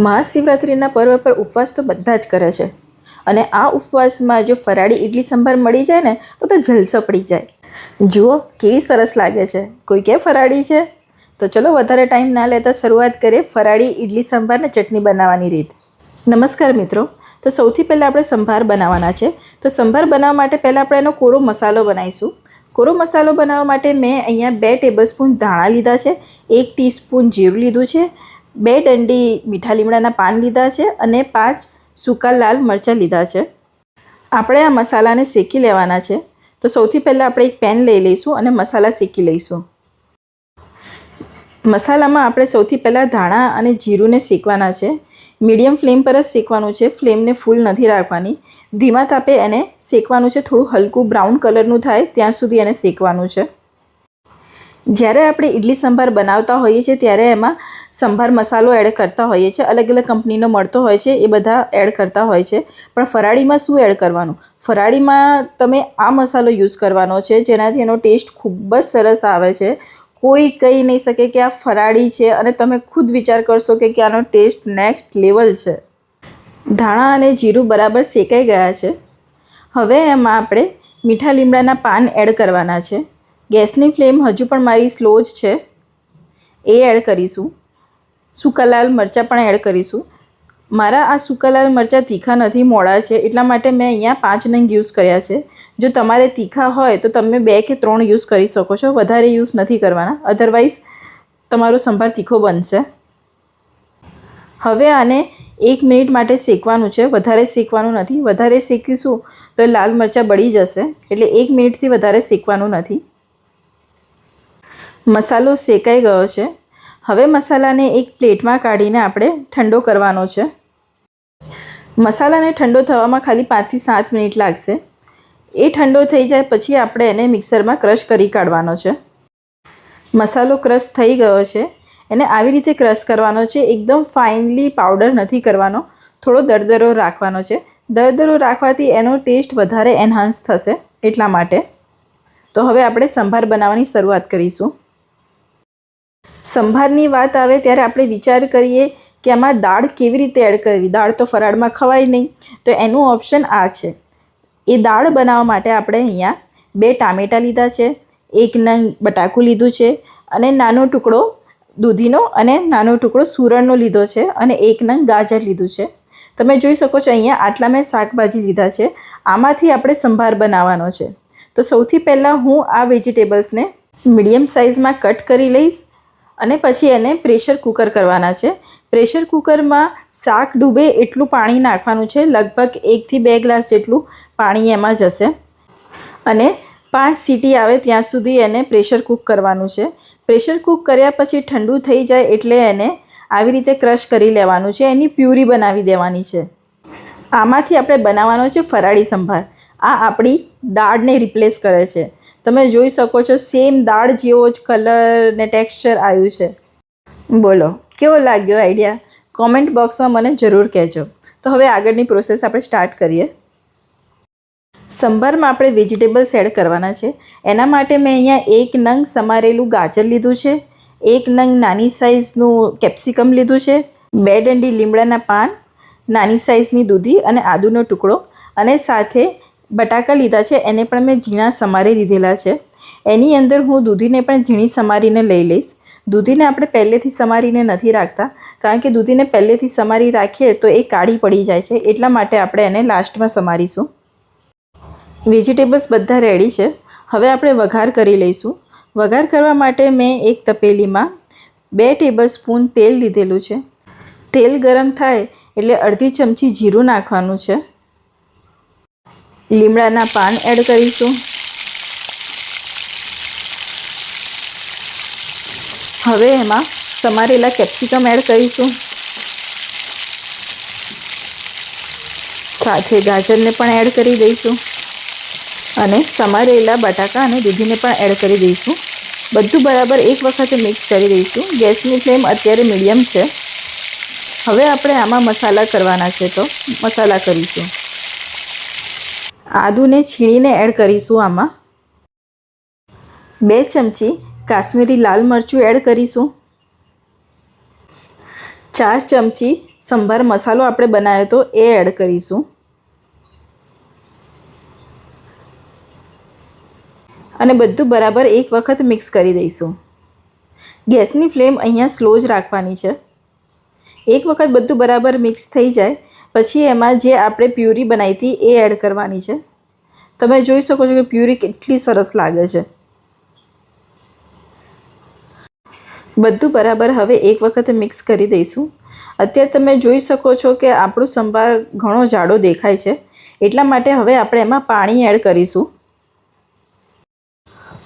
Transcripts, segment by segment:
મહાશિવરાત્રિના પર્વ પર ઉપવાસ તો બધા જ કરે છે. અને આ ઉપવાસમાં જો ફરાળી ઇડલી સંભાર મળી જાય ને, તો તો જલસો પડી જાય. જુઓ કેવી સરસ લાગે છે. કોઈ કે ફરાળી છે? તો ચલો વધારે ટાઈમ ના લેતા શરૂઆત કરીએ ફરાળી ઇડલી સંભાર ને ચટણી બનાવવાની રીત. નમસ્કાર મિત્રો. તો સૌથી પહેલાં આપણે સંભાર બનાવવાના છે. તો સંભાર બનાવવા માટે પહેલાં આપણે એનો કોરો મસાલો બનાવીશું. કોરો મસાલો બનાવવા માટે મેં અહીંયા બે ટેબલસ્પૂન ધાણા લીધા છે. એક ટીસ્પૂન જીરું લીધું છે. બે દંડી મીઠા લીમડાના પાન લીધા છે અને પાંચ સૂકા લાલ મરચાં લીધા છે. આપણે આ મસાલાને શેકી લેવાના છે. તો સૌથી પહેલાં આપણે એક પેન લઈ લઈશું અને મસાલા શેકી લઈશું. મસાલામાં આપણે સૌથી પહેલાં ધાણા અને જીરુંને શેકવાના છે. મીડિયમ ફ્લેમ પર જ શેકવાનું છે. ફ્લેમને ફૂલ નથી રાખવાની. ધીમા તાપે એને શેકવાનું છે. થોડું હલકું બ્રાઉન કલરનું થાય ત્યાં સુધી એને શેકવાનું છે. જ્યારે આપણે ઇડલી સંભાર બનાવતા હોઈએ છીએ, ત્યારે એમાં સંભાર મસાલો એડ કરતા હોઈએ છીએ. અલગ અલગ કંપનીનો મળતો હોય છે, એ બધા એડ કરતા હોય છે. પણ ફરાળીમાં શું એડ કરવાનું? ફરાળીમાં તમે આ મસાલો યુઝ કરવાનો છે, જેનાથી એનો ટેસ્ટ ખૂબ જ સરસ આવે છે. કોઈ કહી નહીં શકે કે આ ફરાળી છે અને તમે ખુદ વિચાર કરશો કે આનો ટેસ્ટ નેક્સ્ટ લેવલ છે. ધાણા અને જીરું બરાબર શેકાઈ ગયા છે. હવે એમાં આપણે મીઠા લીમડાના પાન એડ કરવાના છે. ગેસની ફ્લેમ હજુ પણ મારી સ્લો જ છે. એ એડ કરીશું. સૂકા લાલ મરચાં પણ એડ કરીશું. મારા આ સૂકા લાલ મરચાં તીખા નથી, મોડા છે, એટલા માટે મેં અહીંયા પાંચ નંગ યુઝ કર્યા છે. જો તમારે તીખા હોય તો તમે બે કે ત્રણ યુઝ કરી શકો છો. વધારે યુઝ નથી કરવાના. અધરવાઇઝ તમારો સંભાર તીખો બનશે. હવે આને એક મિનિટ માટે શેકવાનું છે. વધારે શેકવાનું નથી. વધારે શેકીશું તો લાલ મરચાં બળી જશે. એટલે એક મિનિટથી વધારે શેકવાનું નથી. મસાલો શેકાઈ ગયો છે. હવે મસાલાને એક પ્લેટમાં કાઢીને આપણે ઠંડો કરવાનો છે. મસાલાને ઠંડો થવામાં ખાલી પાંચથી સાત મિનિટ લાગશે. એ ઠંડો થઈ જાય પછી આપણે એને મિક્સરમાં ક્રશ કરી કાઢવાનો છે. મસાલો ક્રશ થઈ ગયો છે. એને આવી રીતે ક્રશ કરવાનો છે. એકદમ ફાઇનલી પાવડર નથી કરવાનો. થોડો દરદરો રાખવાનો છે. દરદરો રાખવાથી એનો ટેસ્ટ વધારે એન્હાન્સ થશે એટલા માટે. તો હવે આપણે સંભાર બનાવવાની શરૂઆત કરીશું. સંભારની વાત આવે ત્યારે આપણે વિચાર કરીએ કે આમાં દાળ કેવી રીતે એડ કરવી? દાળ તો ફરાળમાં ખવાય નહીં. તો એનું ઓપ્શન આ છે. એ દાળ બનાવવા માટે આપણે અહીંયા બે ટામેટાં લીધા છે. એક નંગ બટાકું લીધું છે અને નાનો ટુકડો દૂધીનો અને નાનો ટુકડો સુરણનો લીધો છે અને એક નંગ ગાજર લીધું છે. તમે જોઈ શકો છો અહીંયા આટલા મેં શાકભાજી લીધા છે. આમાંથી આપણે સંભાર બનાવવાનો છે. તો સૌથી પહેલાં હું આ વેજીટેબલ્સને મીડિયમ સાઇઝમાં કટ કરી લઈશ. અને પછી એને પ્રેશર કુકર કરવાના છે. પ્રેશર કુકરમાં શાક ડૂબે એટલું પાણી નાખવાનું છે, લગભગ એકથી બે ગ્લાસ જેટલું પાણી એમાં જશે. અને પાંચ સીટી આવે ત્યાં સુધી એને પ્રેશર કૂક કરવાનું છે. પ્રેશર કૂક કર્યા પછી ઠંડુ થઈ જાય એટલે એને આવી રીતે ક્રશ કરી લેવાનું છે, એની પ્યુરી બનાવી દેવાની છે. આમાંથી આપણે બનાવવાનો છે ફરાળી સંભાર. આ આપણી દાળને રિપ્લેસ કરે છે. તમે જોઈ શકો છો સેમ દાળ જેવો જ કલર ને ટેક્સચર આવ્યું છે. બોલો, કેવો લાગ્યો આઈડિયા કોમેન્ટ બોક્સમાં મને જરૂર કહેજો. તો હવે આગળની પ્રોસેસ આપણે સ્ટાર્ટ કરીએ. સંભારમાં આપણે વેજીટેબલ્સ એડ કરવાના છે. એના માટે મેં અહીંયા એક નંગ સમારેલું ગાજર લીધું છે. એક નંગ નાની સાઇઝનું કેપ્સિકમ લીધું છે. બે ડંડી લીમડાના પાન, નાની સાઇઝની દૂધી અને આદુનો ટુકડો અને સાથે બટાકા લીધા છે, એને પણ મેં ઝીણા સમારી દીધેલા છે. એની અંદર હું દૂધીને પણ ઝીણી સમારીને લઈ લઈશ. દૂધીને આપણે પહેલેથી સમારીને નથી રાખતા, કારણ કે દૂધીને પહેલેથી સમારી રાખીએ તો એ કાળી પડી જાય છે, એટલા માટે આપણે એને લાસ્ટમાં સમારીશું. વેજીટેબલ્સ બધા રેડી છે. હવે આપણે વઘાર કરી લઈશું. વઘાર કરવા માટે મેં એક તપેલીમાં બે ટેબલ સ્પૂન તેલ લીધેલું છે. તેલ ગરમ થાય એટલે અડધી ચમચી જીરું નાખવાનું છે. લીમડાના પાન એડ કરીશું. હવે એમાં સમારેલા કેપ્સિકમ એડ કરીશું. સાથે ગાજરને પણ એડ કરી દઈશું. અને સમારેલા બટાકા અને દૂધીને પણ એડ કરી દઈશું. બધું બરાબર એક વખતે મિક્સ કરી દઈશું. ગેસની ફ્લેમ અત્યારે મીડિયમ છે. હવે આપણે આમાં મસાલા કરવાના છે તો મસાલા કરીશું. આદુને છીણીને એડ કરીશું આમાં. બે ચમચી કાશ્મીરી લાલ મરચું એડ કરીશું. ચાર ચમચી સંભાર મસાલો આપણે બનાવ્યો હતો એ એડ કરીશું. અને બધું બરાબર એક વખત મિક્સ કરી દઈશું. ગેસની ફ્લેમ અહીંયા સ્લો જ રાખવાની છે. એક વખત બધું બરાબર મિક્સ થઈ જાય પછી એમાં જે આપણે પ્યુરી બનાવી હતી એ એડ કરવાની છે. તમે જોઈ શકો છો કે પ્યુરી કેટલી સરસ લાગે છે. બધું બરાબર હવે એક વખત મિક્સ કરી દઈશું. અત્યારે તમે જોઈ શકો છો કે આપણું સંભાર ઘણો જાડો દેખાય છે. એટલા માટે હવે આપણે એમાં પાણી એડ કરીશું.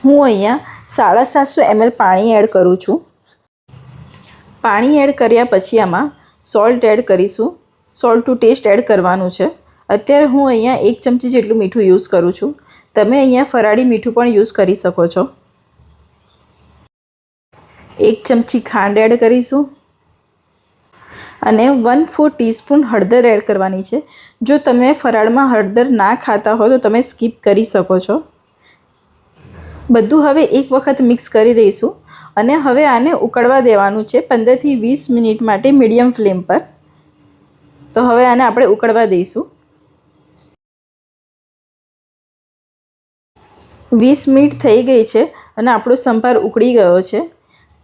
હું અહીંયા સાડા સાતસો એમએલ પાણી એડ કરું છું. પાણી એડ કર્યા પછી આમાં સોલ્ટ એડ કરીશું. સોલ્ટ ટુ ટેસ્ટ એડ કરવાનું છે. અત્યારે હું અહીંયા એક ચમચી જેટલું મીઠું યુઝ કરું છું. તમે અહીંયા ફરાળી મીઠું પણ યુઝ કરી શકો છો. એક ચમચી ખાંડ એડ કરીશું. અને વન ફોર ટીસ્પૂન હળદર એડ કરવાની છે. જો તમે ફરાળમાં હળદર ના ખાતા હો તો તમે સ્કીપ કરી શકો છો. બધું હવે એક વખત મિક્સ કરી દઈશું. અને હવે આને ઉકળવા દેવાનું છે પંદરથી વીસ મિનિટ માટે મીડિયમ ફ્લેમ પર. તો હવે આને આપણે ઉકળવા દઈશું. વીસ મિનિટ થઈ ગઈ છે અને આપણો સંભાર ઉકળી ગયો છે.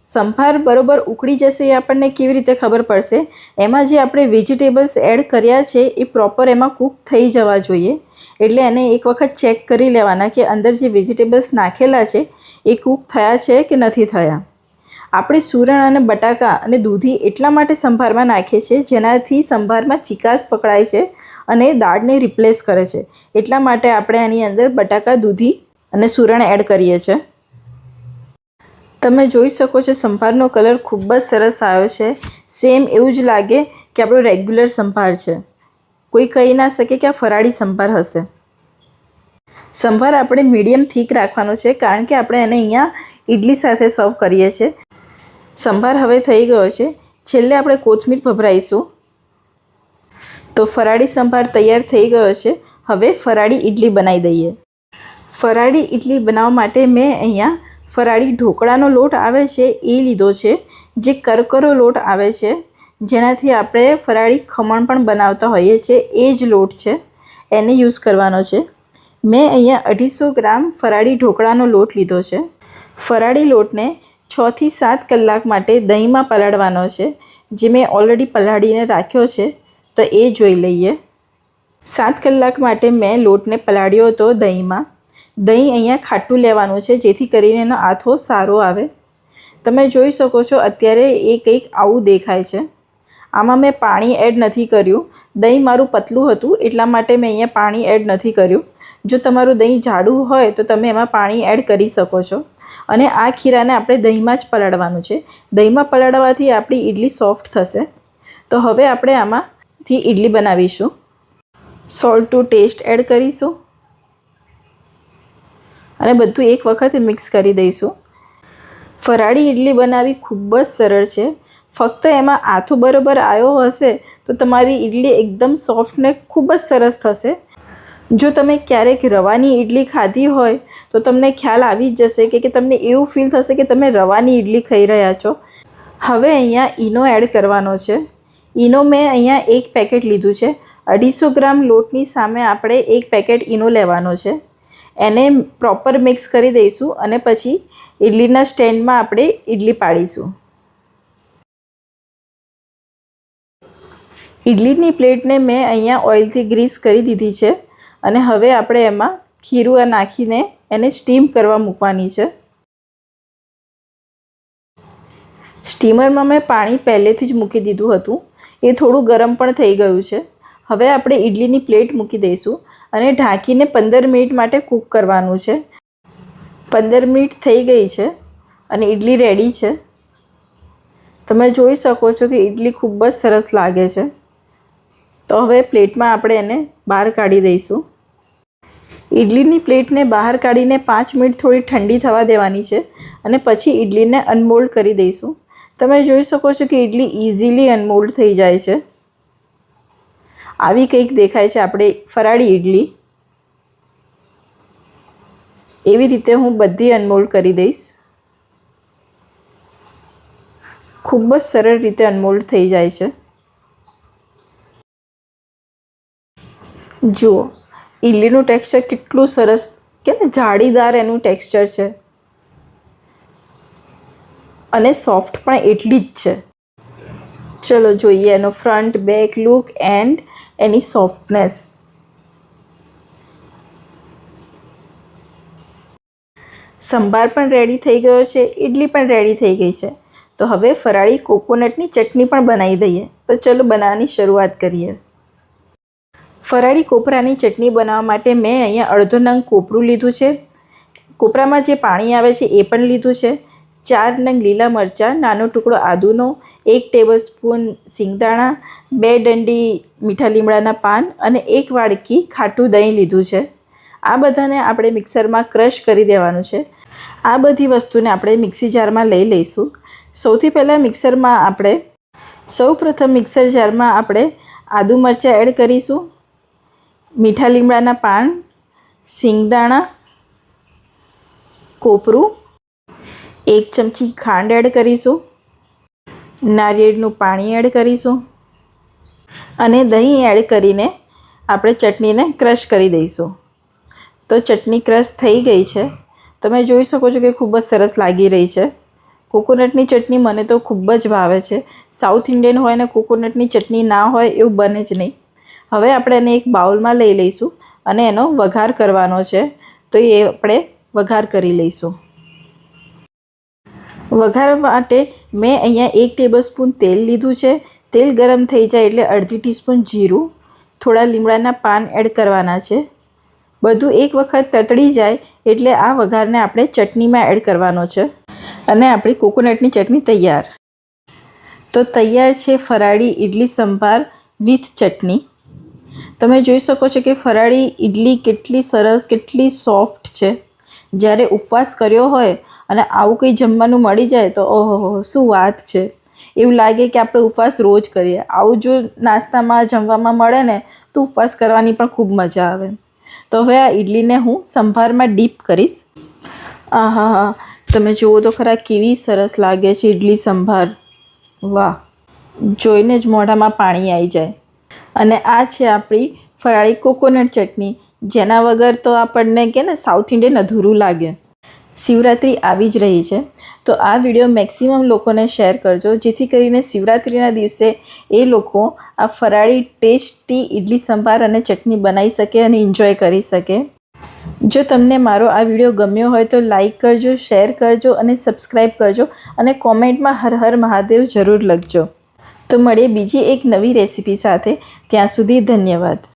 સંભાર બરોબર ઉકળી જશે એ આપણને કેવી રીતે ખબર પડશે? એમાં જે આપણે વેજીટેબલ્સ એડ કર્યા છે એ પ્રોપર એમાં કૂક થઈ જવા જોઈએ. એટલે એને એક વખત ચેક કરી લેવાના કે અંદર જે વેજીટેબલ્સ નાખેલા છે એ કૂક થયા છે કે નથી થયા. આપણે સુરણ અને બટાકા અને દૂધી એટલા માટે સંભારમાં નાખીએ છીએ જેનાથી સંભારમાં ચિકાસ પકડાય છે અને દાળને રિપ્લેસ કરે છે. એટલા માટે આપણે આની અંદર બટાકા, દૂધી અને સુરણ એડ કરીએ છીએ. તમે જોઈ શકો છો સંભારનો કલર ખૂબ જ સરસ આવ્યો છે. સેમ એવું જ લાગે કે આપણો રેગ્યુલર સંભાર છે. કોઈ કહી ના શકે કે આ ફરાળી સંભાર હશે. સંભાર આપણે મીડિયમ થીક રાખવાનો છે, કારણ કે આપણે એને અહીંયા ઇડલી સાથે સર્વ કરીએ છીએ. સંભાર હવે થઈ ગયો છે. છેલ્લે આપણે કોથમીર ભભરાઈશું. તો ફરાળી સંભાર તૈયાર થઈ ગયો છે. હવે ફરાળી ઇડલી બનાવી દઈએ. ફરાળી ઇડલી બનાવવા માટે મેં અહીંયા ફરાળી ઢોકળાનો લોટ આવે છે એ લીધો છે, જે કરકરો લોટ આવે છે. જેનાથી આપણે ફરાળી ખમણ પણ બનાવતા હોઈએ છીએ. એ જ લોટ છે. એને યુઝ કરવાનો છે. મેં અહીંયા અઢીસો ગ્રામ ફરાળી ઢોકળાનો લોટ લીધો છે. ફરાળી લોટને છથી સાત કલાક માટે દહીંમાં પલાળવાનો છે, જે મેં ઓલરેડી પલાળીને રાખ્યો છે, તો એ જોઈ લઈએ. સાત કલાક માટે મેં લોટને પલાળ્યો હતો દહીંમાં. દહીં અહીંયા ખાટું લેવાનું છે, જેથી કરીને એનો આથો સારો આવે. તમે જોઈ શકો છો, અત્યારે એ કંઈક આવું દેખાય છે. આમાં મેં પાણી એડ નથી કર્યું. દહીં મારું પતલું હતું, એટલા માટે મેં અહીંયા પાણી એડ નથી કર્યું. જો તમારું દહીં જાડું હોય, તો તમે એમાં પાણી એડ કરી શકો છો. અને આ ખીરાને આપણે દહીંમાં જ પલાળવાનું છે. દહીંમાં પલાળવાથી આપણી ઇડલી સોફ્ટ થશે. તો હવે આપણે આમાંથી ઇડલી બનાવીશું. સોલ્ટ ટુ ટેસ્ટ એડ કરીશું. અને બધું એક વખત મિક્સ કરી દઈશું. ફરાળી ઇડલી બનાવવી ખૂબ જ સરળ છે. ફક્ત એમાં આથું બરોબર આવ્યો હશે તો તમારી ઇડલી એકદમ સોફ્ટ ને ખૂબ જ સરસ થશે. જો તમે ક્યારેક રવાની ઇડલી ખાધી હોય, તો તમને ખ્યાલ આવી જ જશે કે તમને એવું ફીલ થશે કે તમે રવાની ઇડલી ખાઈ રહ્યા છો. હવે અહીંયા ઈનો એડ કરવાનો છે. ઈનો મેં અહીંયા એક પેકેટ લીધું છે. અઢીસો ગ્રામ લોટની સામે આપણે એક પેકેટ ઈનો લેવાનો છે. એને પ્રોપર મિક્સ કરી દઈશું અને પછી ઇડલીના સ્ટેન્ડમાં આપણે ઇડલી પાડીશું. ઇડલીની પ્લેટને મેં અહીંયા ઓઇલથી ગ્રીસ કરી દીધી છે. અને હવે આપણે એમાં ખીરું નાખીને એને સ્ટીમ કરવા મૂકવાની છે. સ્ટીમરમાં મેં પાણી પહેલેથી જ મૂકી દીધું હતું. એ થોડું ગરમ પણ થઈ ગયું છે. હવે આપણે ઇડલીની પ્લેટ મૂકી દઈશું અને ઢાંકીને પંદર મિનિટ માટે કૂક કરવાનું છે. પંદર મિનિટ થઈ ગઈ છે અને ઇડલી રેડી છે. તમે જોઈ શકો છો કે ઇડલી ખૂબ જ સરસ લાગે છે. તો હવે પ્લેટમાં આપણે એને બહાર કાઢી દઈશું. ઇડલીની પ્લેટને બહાર કાઢીને પાંચ મિનિટ થોડી ઠંડી થવા દેવાની છે અને પછી ઇડલીને અનમોલ્ડ કરી દઈશું. તમે જોઈ શકો છો કે ઇડલી ઇઝીલી અનમોલ્ડ થઈ જાય છે. આવી કંઈક દેખાય છે આપણે ફરાળી ઇડલી એવી રીતે હું બધી અનમોલ્ડ કરી દઈશ. ખૂબ જ સરળ રીતે અનમોલ્ડ થઈ જાય છે. જુઓ ઇડલીનું ટેક્સચર કેટલું સરસ કે જાળીદાર એનું ટેક્સચર છે. અને સોફ્ટ પણ એટલી જ છે. ચલો જોઈએ એનો ફ્રન્ટ, બેક, લુક એન્ડ એની સોફ્ટનેસ. સંભાર પણ રેડી થઈ ગયો છે ઇડલી પણ રેડી થઈ ગઈ છે. તો હવે ફરાળી કોકોનટની ચટણી પણ બનાવી દઈએ. તો ચલો બનાવવાની શરૂઆત કરીએ. ફરાળી કોપરાની ચટણી બનાવવા માટે મેં અહીંયા અડધો નંગ કોપરું લીધું છે. કોપરામાં જે પાણી આવે છે એ પણ લીધું છે. ચાર નંગ લીલા મરચાં, નાનો ટુકડો આદુનો, એક ટેબલસ્પૂન સિંગદાણા, બે દંડી મીઠા લીમડાના પાન અને એક વાડકી ખાટું દહીં લીધું છે. આ બધાને આપણે મિક્સરમાં ક્રશ કરી દેવાનું છે. આ બધી વસ્તુને આપણે મિક્સી જારમાં લઈ લઈશું. સૌથી પહેલાં મિક્સરમાં આપણે સૌ પ્રથમ મિક્સર જારમાં આપણે આદુ મરચાં એડ કરીશું. મીઠા લીમડાના પાન, સિંગદાણા, કોપરું, એક ચમચી ખાંડ એડ કરીશું, નારિયેળનું પાણી એડ કરીશું અને દહીં એડ કરીને આપણે ચટણીને ક્રશ કરી દઈશું. તો ચટણી ક્રશ થઈ ગઈ છે. તમે જોઈ શકો છો કે ખૂબ જ સરસ લાગી રહી છે. કોકોનટની ચટણી મને તો ખૂબ જ ભાવે છે. સાઉથ ઇન્ડિયન હોય ને કોકોનટની ચટણી ના હોય એવું બને જ નહીં. હવે આપણે એને એક બાઉલમાં લઈ લઈશું અને એનો વઘાર કરવાનો છે. તો એ આપણે વઘાર કરી લઈશું. વઘાર માટે મેં અહીંયા એક ટેબલ સ્પૂન તેલ લીધું છે. તેલ ગરમ થઈ જાય એટલે અડધી ટીસ્પૂન જીરું, થોડા લીમડાના પાન એડ કરવાના છે. બધું એક વખત તતડી જાય એટલે આ વઘારને આપણે ચટણીમાં એડ કરવાનો છે અને આપણી કોકોનટની ચટણી તૈયાર. તો તૈયાર છે ફરાળી ઇડલી સંભાર વિથ ચટણી. તમે જોઈ શકો છો કે ફરાળી ઇડલી કેટલી સરસ, કેટલી સોફ્ટ છે. જ્યારે ઉપવાસ કર્યો હોય અને આવું કંઈ જમવાનું મળી જાય તો ઓહો શું વાત છે. એવું લાગે કે આપણે ઉપવાસ રોજ કરીએ. આવું જો નાસ્તામાં, જમવામાં મળે ને, તો ઉપવાસ કરવાની પણ ખૂબ મજા આવે. તો હવે આ ઇડલીને હું સંભારમાં ડીપ કરીશ. આહ, હા. તમે જુઓ તો ખરા કેવી સરસ લાગે છે ઇડલી સંભાર. વાહ. જોઈને જ મોઢામાં પાણી આવી જાય. અને આ છે આપણી ફરાળી કોકોનટ ચટણી. જેના વગર તો આપણને કે ને સાઉથ ઇન્ડિયન અધૂરું લાગે. શિવરાત્રિ આવી જ રહી છે. તો આ વીડિયો મેક્સિમમ લોકોને શેર કરજો, જેથી કરીને શિવરાત્રિના દિવસે એ લોકો આ ફરાળી ટેસ્ટી ઇડલી સંભાર અને ચટણી બનાવી શકે અને એન્જોય કરી શકે. જો તમને મારો આ વીડિયો ગમ્યો હોય તો લાઈક કરજો શેર કરજો અને સબસ્ક્રાઈબ કરજો અને કોમેન્ટમાં હર હર મહાદેવ જરૂર લખજો. તો મળીએ બીજી એક નવી રેસીપી સાથે. ત્યાં સુધી ધન્યવાદ.